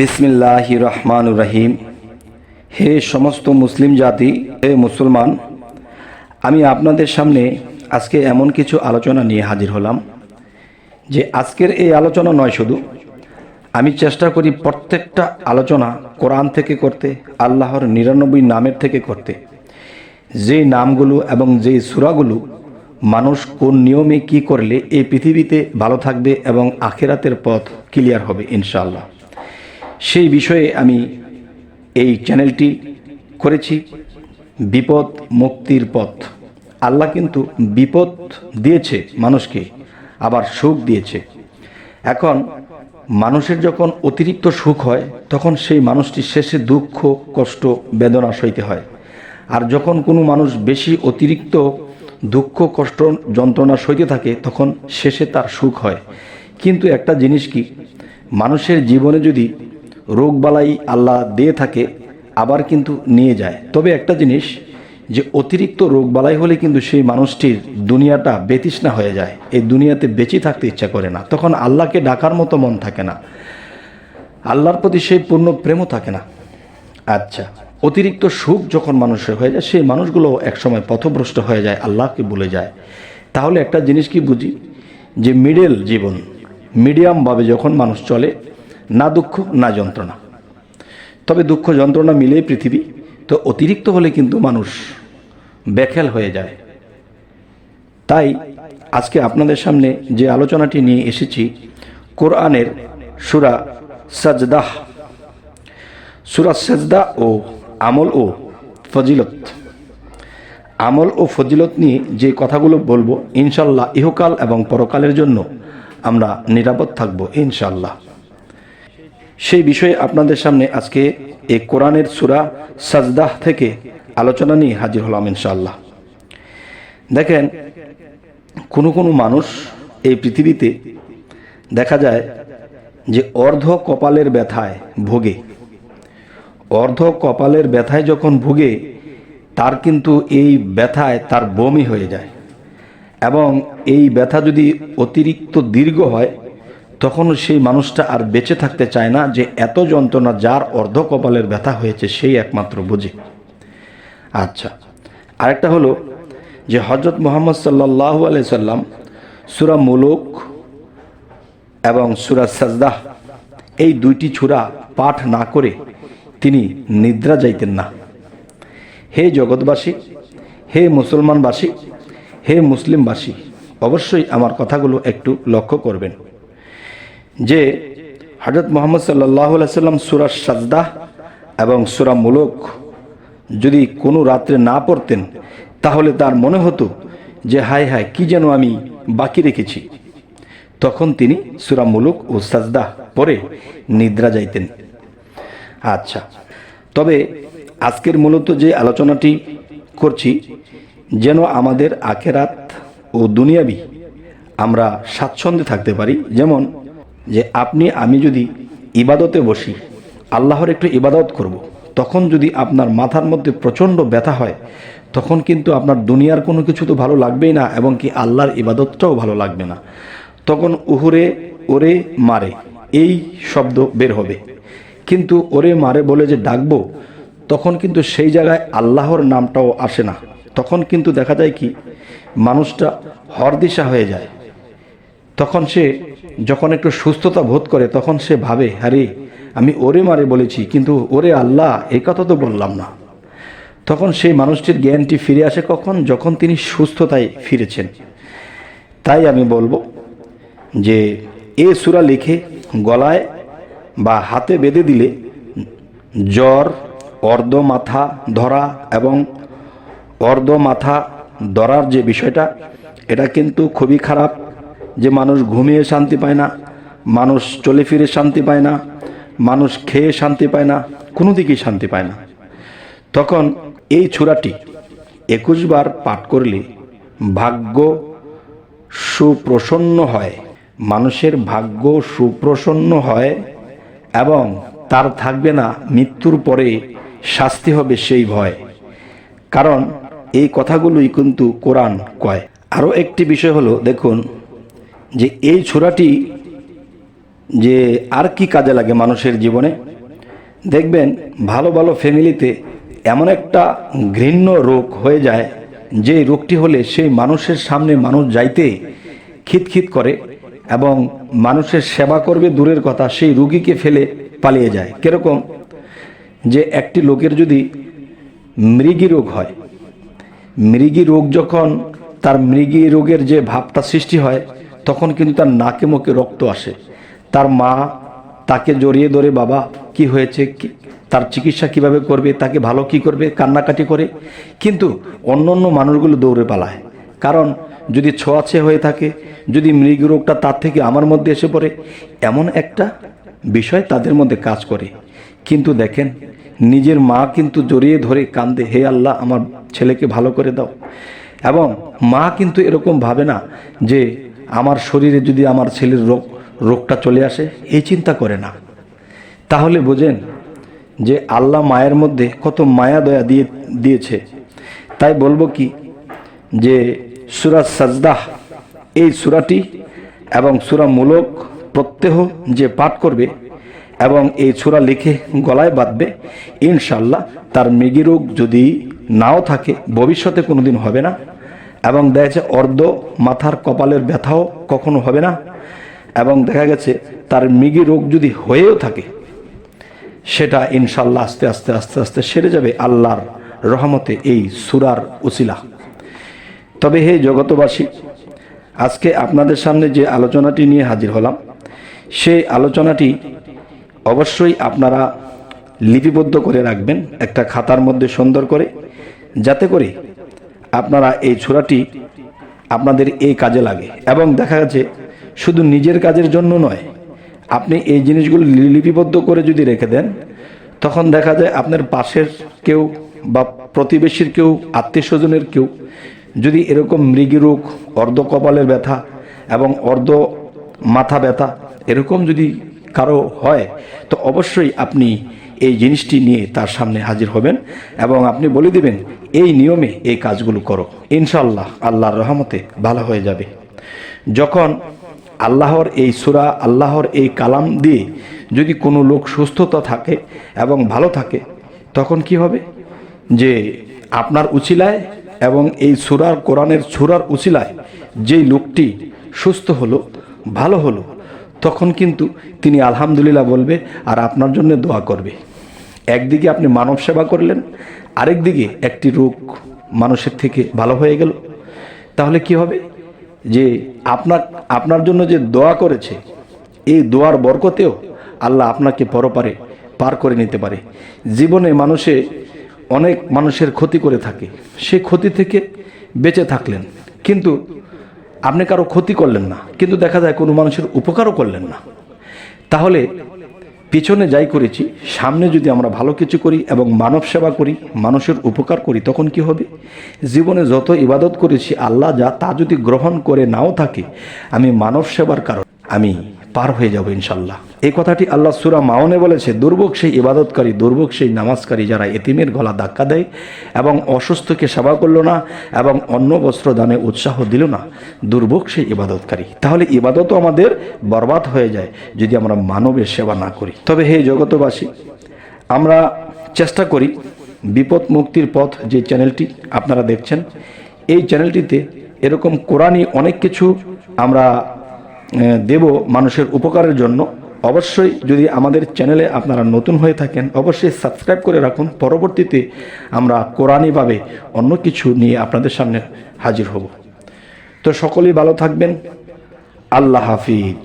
বিসমিল্লাহ রহমান রহিম। হে সমস্ত মুসলিম জাতি, হে মুসলমান, আমি আপনাদের সামনে আজকে এমন কিছু আলোচনা নিয়ে হাজির হলাম, যে আজকের এই আলোচনা নয় শুধু, আমি চেষ্টা করি প্রত্যেকটা আলোচনা কোরআন থেকে করতে, আল্লাহর নিরানব্বই নামের থেকে করতে। যে নামগুলো এবং যেই সুরাগুলো মানুষ কোন নিয়মে কি করলে এই পৃথিবীতে ভালো থাকবে এবং আখেরাতের পথ ক্লিয়ার হবে, ইনশাআল্লাহ। সেই বিষয়ে আমি এই চ্যানেলটি করেছি, বিপদ মুক্তির পথ। আল্লাহ কিন্তু বিপদ দিয়েছে মানুষকে, আবার সুখ দিয়েছে। এখন মানুষের যখন অতিরিক্ত সুখ হয়, তখন সেই মানুষটি শেষে দুঃখ, কষ্ট, বেদনা সইতে হয়। আর যখন কোনো মানুষ বেশি অতিরিক্ত দুঃখ, কষ্ট, যন্ত্রণা সইতে থাকে, তখন শেষে তার সুখ হয়। কিন্তু একটা জিনিস কি? মানুষের জীবনে যদি রোগবালাই আল্লাহ দিয়ে থাকে, আবার কিন্তু নিয়ে যায়। তবে একটা জিনিস যে অতিরিক্ত রোগবালাই হলে কিন্তু সেই মানুষটির দুনিয়াটা বেতৃষ্ণা হয়ে যায়। এই দুনিয়াতে বেঁচে থাকতে ইচ্ছা করে না। তখন আল্লাহকে ডাকার মতো মন থাকে না। আল্লাহর প্রতি সেই পূর্ণ প্রেমও থাকে না। আচ্ছা অতিরিক্ত সুখ যখন মানুষের হয়ে যায়, সেই মানুষগুলো একসময় পথভ্রষ্ট হয়ে যায়, আল্লাহকে বলে যায়। তাহলে একটা জিনিস কি বুঝি? যে মিডল জীবন মিডিয়ামভাবে যখন মানুষ চলে না দুঃখ, না যন্ত্রণা। তবে দুঃখ, যন্ত্রণা মিলেই পৃথিবী। তো অতিরিক্ত হলে কিন্তু মানুষ বেখেল হয়ে যায়। তাই আজকে আপনাদের সামনে যে আলোচনাটি নিয়ে এসেছি, কোরআনের সুরা সাজদাহ। সুরা সাজদা ও আমল ও ফজিলত। আমল ও ফজিলত নিয়ে যে কথাগুলো বলব, ইনশাল্লাহ ইহকাল এবং পরকালের জন্য আমরা নিরাপদ থাকব, ইনশাল্লাহ। সেই বিষয়ে আপনাদের সামনে আজকে এই কোরআনের সুরা সাজদাহ থেকে আলোচনা নিয়ে হাজির হলাম ইনশাল্লাহ দেখেন, কোনো কোনো মানুষ এই পৃথিবীতে দেখা যায় যে অর্ধ কপালের ব্যথায় ভোগে। অর্ধ কপালের ব্যথায় যখন ভোগে, তার কিন্তু এই ব্যথায় তার বমি হয়ে যায়। এবং এই ব্যথা যদি অতিরিক্ত দীর্ঘ হয় তখন সেই মানুষটা আর বেঁচে থাকতে চায় না যে এত যন্ত্রণা যার অর্ধ কপালের ব্যথা হয়েছে সেই একমাত্র বুঝে। আচ্ছা আরেকটা হলো যে হজরত মোহাম্মদ সাল্লাহ সাল্লাম সুরা মুলুক এবং সুরা সাজদাহ এই দুইটি ছুরা পাঠ না করে তিনি নিদ্রা যাইতেন না। হে জগৎবাসী, হে মুসলমানবাসী, হে মুসলিমবাসী, অবশ্যই আমার কথাগুলো একটু লক্ষ্য করবেন। যে হজরত মোহাম্মদ সাল্লাহ সাল্লাম সুরা সাজদাহ এবং সুরা মুলক যদি কোনো রাত্রে না পড়তেন, তাহলে তার মনে হতো যে হায় হায়, কি যেন আমি বাকি রেখেছি। তখন তিনি সুরা মুলুক ও সাজদাহ পরে নিদ্রা যাইতেন। আচ্ছা তবে আজকের মূলত যে আলোচনাটি করছি, যেন আমাদের আখেরাত ও দুনিয়াবি আমরা স্বাচ্ছন্দ্যে থাকতে পারি, যেমন যে আপনি, আমি যদি ইবাদতে বসি, আল্লাহর একটু ইবাদত করব। তখন যদি আপনার মাথার মধ্যে প্রচণ্ড ব্যথা হয়, তখন কিন্তু আপনার দুনিয়ার কোনো কিছু তো ভালো লাগবেই না এবং কি আল্লাহর ইবাদতটাও ভালো লাগবে না। তখন উহুরে ওরে মারে, এই শব্দ বের হবে। কিন্তু ওরে মারে বলে যে ডাকবো, তখন কিন্তু সেই জায়গায় আল্লাহর নামটাও আসে না। তখন কিন্তু দেখা যায় কি, মানুষটা হরদিশা হয়ে যায়। তখন সে যখন একটু সুস্থতা বোধ করে, তখন সে ভাবে, আরে, আমি ওরে মারে বলেছি, কিন্তু ওরে আল্লাহ এই কথা তো বললাম না। তখন সেই মানুষটির জ্ঞানটি ফিরে আসে কখন? যখন তিনি সুস্থতায় ফিরেছেন। তাই আমি বলব যে, এ সুরা লিখে গলায় বা হাতে বেঁধে দিলে জ্বর অর্ধ মাথা ধরা এবং অর্ধ মাথা ধরার যে বিষয়টা, এটা কিন্তু খুবই খারাপ। যে মানুষ ঘুমিয়ে শান্তি পায় না, মানুষ চলে ফিরে শান্তি পায় না, মানুষ খেয়ে শান্তি পায় না, কোনো দিকেই শান্তি পায় না। তখন এই ছুরাটি একুশ বার পাঠ করলে ভাগ্য সুপ্রসন্ন হয়, মানুষের ভাগ্য সুপ্রসন্ন হয় এবং তার থাকবে না, মৃত্যুর পরে শাস্তি হবে সেই ভয়। কারণ এই কথাগুলোই কিন্তু কোরআন কয়। আরও একটি বিষয় হলো, দেখুন যে এই ছোড়াটি যে আর কি কাজে লাগে মানুষের জীবনে, দেখবেন ভালো ভালো ফ্যামিলিতে এমন একটা ঘৃণ্য রোগ হয়ে যায় যে রোগটি হলে সেই মানুষের সামনে মানুষ যাইতে খিতখিত করে এবং মানুষের সেবা করবে দূরের কথা, সেই রুগীকে ফেলে পালিয়ে যায়। কীরকম? যে একটি লোকের যদি মৃগী রোগ হয়, মৃগী রোগ যখন তার মৃগী রোগের যে ভাবটা সৃষ্টি হয় তখন কিন্তু তার নাকে মুখে রক্ত আসে। তার মা তাকে জড়িয়ে ধরে, বাবা, কি হয়েছে? তার চিকিৎসা কীভাবে করবে? তাকে ভালো কি করবে? কান্নাকাটি করে। কিন্তু অন্য অন্য মানুষগুলো দৌড়ে পালায়। কারণ যদি ছোঁয়াছে হয়ে থাকে, যদি মৃগ রোগটা তার থেকে আমার মধ্যে এসে পড়ে, এমন একটা বিষয় তাদের মধ্যে কাজ করে। কিন্তু দেখেন, নিজের মা কিন্তু জড়িয়ে ধরে কান্দে হে আল্লাহ, আমার ছেলেকে ভালো করে দাও। এবং মা কিন্তু এরকম ভাবে না যে আমার শরীরে যদি আমার ছেলের রোগ, রোগটা চলে আসে এই চিন্তা করে না। তাহলে বোঝেন যে আল্লাহ মায়ের মধ্যে কত মায়া দয়া দিয়ে, দিয়েছে। তাই বলব কি যে সুরা সাজদাহ, এই সুরাটি এবং সুরা মূলক প্রত্যহ যে পাঠ করবে এবং এই সুরা লিখে গলায় বাঁধবে ইনশাল্লাহ তার মৃগী রোগ যদি নাও থাকে, ভবিষ্যতে কোনোদিন হবে না। এবং দেখা যাচ্ছে অর্ধ মাথার কপালের ব্যথাও কখনো হবে না। এবং দেখা গেছে তার মৃগী রোগ যদি হয়েও থাকে, সেটা ইনশাল্লাহ আস্তে আস্তে আস্তে আস্তে সেরে যাবে আল্লাহর রহমতে এই সুরার উসিলা। তবে হে জগতবাসী আজকে আপনাদের সামনে যে আলোচনাটি নিয়ে হাজির হলাম, সেই আলোচনাটি অবশ্যই আপনারা লিপিবদ্ধ করে রাখবেন, একটা খাতার মধ্যে সুন্দর করে, যাতে করে আপনারা এই ছোড়াটি আপনাদের এই কাজে লাগে। এবং দেখা যাচ্ছে শুধু নিজের কাজের জন্য নয়, আপনি এই জিনিসগুলো লিপিবদ্ধ করে যদি রেখে দেন, তখন দেখা যায় আপনার পাশের কেউ বা প্রতিবেশীর কেউ, আত্মীয় স্বজনের কেউ যদি এরকম মৃগী রোগ, অর্ধ কপালের ব্যথা এবং অর্ধ মাথা ব্যথা এরকম যদি কারও হয়, তো অবশ্যই আপনি এই জিনিসটি নিয়ে তার সামনে হাজির হবেন এবং আপনি বলে দিবেন, এই নিয়মে এই কাজগুলো করো। ইনশাল্লাহ আল্লাহর রহমতে ভালো হয়ে যাবে। যখন আল্লাহর এই সুরা, আল্লাহর এই কালাম দিয়ে যদি কোনো লোক সুস্থতা থাকে এবং ভালো থাকে, তখন কি হবে? যে আপনার উচিলায় এবং এই সুরার কোরআনের সুরার উচিলায় যেই লোকটি সুস্থ হলো, ভালো হলো তখন কিন্তু তিনি আলহামদুলিল্লাহ বলবে, আর আপনার জন্য দোয়া করবে। একদিকে আপনি মানব সেবা করলেন, আরেক দিকে একটি রোগ মানুষের থেকে ভালো হয়ে গেল। তাহলে কি হবে? যে আপনার আপনার জন্য যে দোয়া করেছে, এই দোয়ার বরকতেও আল্লাহ আপনাকে পরপারে পার করে নিতে পারে। জীবনে মানুষে অনেক মানুষের ক্ষতি করে থাকে, সে ক্ষতি থেকে বেঁচে থাকলেন। কিন্তু আপনি কারও ক্ষতি করলেন না, কিন্তু দেখা যায় কোনো মানুষের উপকারও করলেন না। তাহলে পিছনে যাই করেছি, সামনে যদি আমরা ভালো কিছু করি এবং মানব সেবা করি, মানুষের উপকার করি, তখন কি হবে? জীবনে যত ইবাদত করেছি, আল্লাহ যা তা যদি গ্রহণ করে নাও থাকে, আমি মানব সেবার কারণ আমি পার হয়ে যাব ইনশাল্লাহ। এই কথাটি আল্লাহ সুরা মাওনে বলেছে, দুর্ভোগ সেই ইবাদতকারী, দুর্ভোগ সেই নামাজকারী যারা এতিমের গলা ধাক্কা দেয় এবং অসুস্থকে সেবা করল না এবং অন্ন বস্ত্র দানে উৎসাহ দিল না। দুর্ভোগ সেই ইবাদতকারী। তাহলে ইবাদতও আমাদের বরবাদ হয়ে যায় যদি আমরা মানবের সেবা না করি। তবে হে জগতবাসী আমরা চেষ্টা করি বিপদ মুক্তির পথ যে চ্যানেলটি আপনারা দেখছেন, এই চ্যানেলটিতে এরকম কোরআনই অনেক কিছু আমরা দেব মানুষের উপকারের জন্য অবশ্যই যদি আমাদের চ্যানেলে আপনারা নতুন হয়ে থাকেন, অবশ্যই সাবস্ক্রাইব করে রাখুন। পরবর্তীতে আমরা কোরআনইভাবে অন্য কিছু নিয়ে আপনাদের সামনে হাজির হব। তো সকলেই ভালো থাকবেন। আল্লাহ হাফিজ।